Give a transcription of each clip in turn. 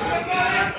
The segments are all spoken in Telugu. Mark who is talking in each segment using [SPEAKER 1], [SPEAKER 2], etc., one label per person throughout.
[SPEAKER 1] Amen.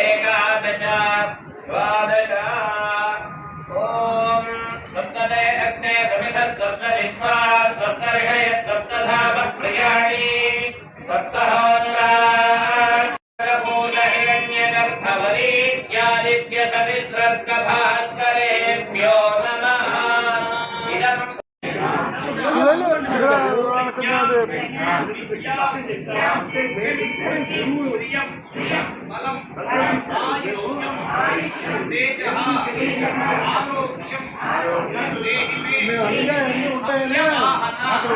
[SPEAKER 1] एकादश द्वादश ॐ सप्तदे अग्ने समितः सप्तविद्वा सप्तर्षयः सप्तधाम प्रियाणि सप्तहोत्रा समित्रर्कभास्करेभ्यो नमः इदं
[SPEAKER 2] మేము అన్ని ఉంటాయని. అక్కడ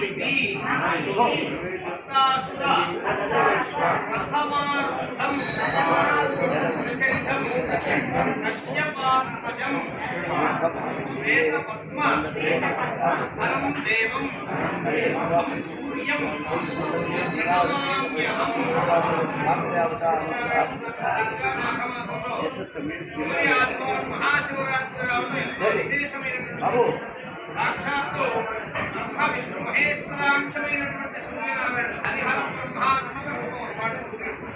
[SPEAKER 2] తక్కువ
[SPEAKER 3] శ్వేతపద్మం దేవం సూర్యం మహాశివరాత్రి విశేషమైనటువంటి సాక్షాత్తు బ్రహ్మ విష్ణు మహేశ్వరాంశమైనటువంటి సూర్యనారాయణ హరిహర బ్రహ్మాత్మక పాటు సూర్యుడు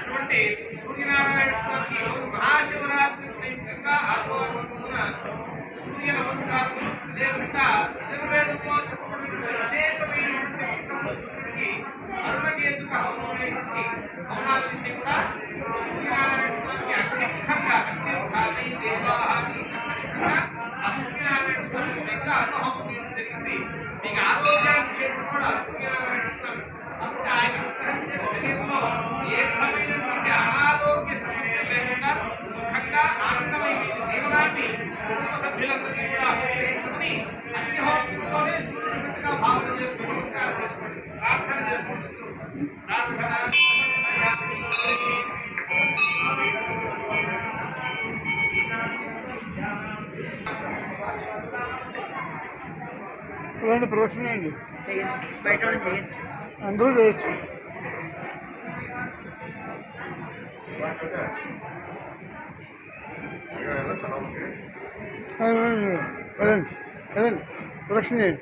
[SPEAKER 3] అటువంటి సూర్యనారాయణ స్వామికి ఈరోజు మహాశివరాత్రి ప్రయుక్తంగా ఆధ్వర్యమున సూర్య నమస్కారం అదేవిధంగా చెప్పబడినటువంటి విశేషమైనటువంటి సూర్యుడికి అరుణకేతుక హోమమైనటువంటి
[SPEAKER 2] ఇలాంటి ప్రొడక్షన్ అండి
[SPEAKER 4] చేయొచ్చు బయట వాళ్ళు చేయొచ్చు
[SPEAKER 2] అందరూ చేయొచ్చు వెళ్ళండి వెళ్ళండి ప్రొడక్షన్ చేయండి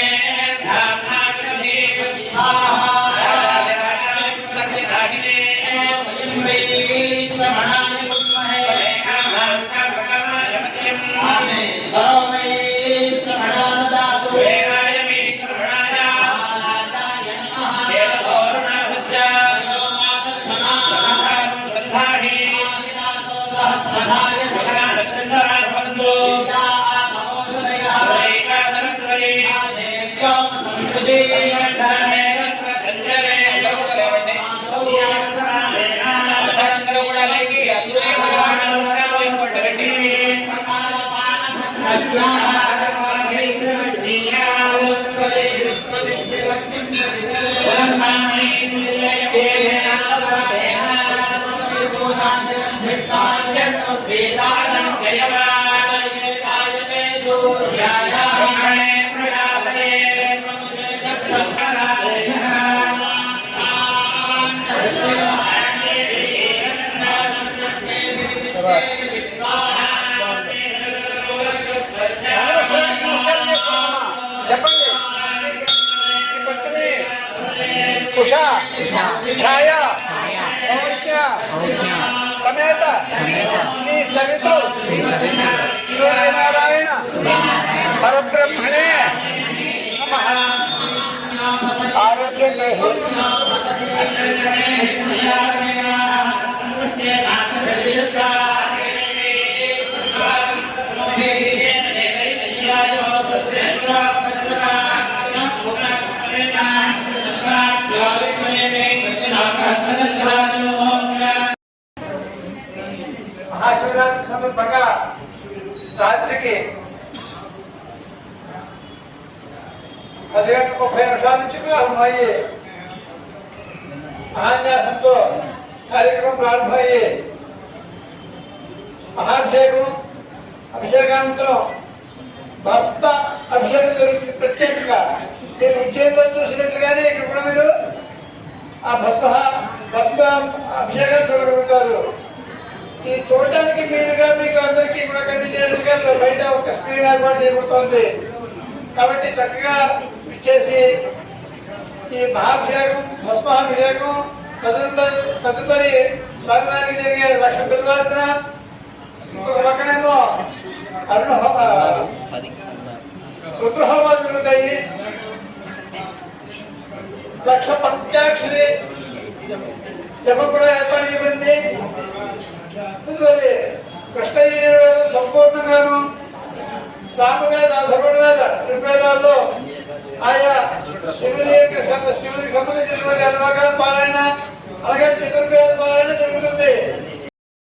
[SPEAKER 2] उषा छाया। सौज्ञा। श्री सवितो। सूर्यनारायण। परब्रह्मणे। नमः आरोग्य देहो మహాశివరాత్రి సందర్భంగా రాత్రికి పది గంటల ముప్పై నిమిషాల నుంచి ప్రారంభమయ్యి మహాన్యాసంతో కార్యక్రమం ప్రారంభమయ్యి మహాభిషేకం అభిషేకానంతరం భస్మ అభిషేకం జరుగుతుంది ప్రత్యేకంగా. నేను ఉజ్జయిన్లో చూసినట్లుగానే ఇక్కడ కూడా మీరు ఆ భస్మ భస్మ అభిషేకం చూడగలుగుతారు. ఈ చూడడానికి మీరుగా మీకు అందరికీ కూడా కనిపించేట్టుగా బయట ఒక స్క్రీన్ ఏర్పాటు చేయబడుతోంది. కాబట్టి చక్కగా ఇచ్చేసి ఈ మహాభిషేకం భస్మాభిషేకం తదుపరి తదుపరి స్వామివారికి జరిగే లక్ష పిల్లవాల్సిన ఇంకొక పక్కనేమో అరుణ రుద్రహోమాలు జరుగుతాయి. లక్ష పంచాక్షరి జపం కూడా ఏర్పాటు చేయబడింది. కృష్ణ యజుర్వేదం సంపూర్ణంగాను సామవేద ధర్మవేద ఋగ్వేదాల్లో ఆయా శివుని యొక్క శివునికి సంబంధించినటువంటి అనుభాగాల పారాయణ అలాగే చతుర్వేద పారాయణ జరుగుతుంది.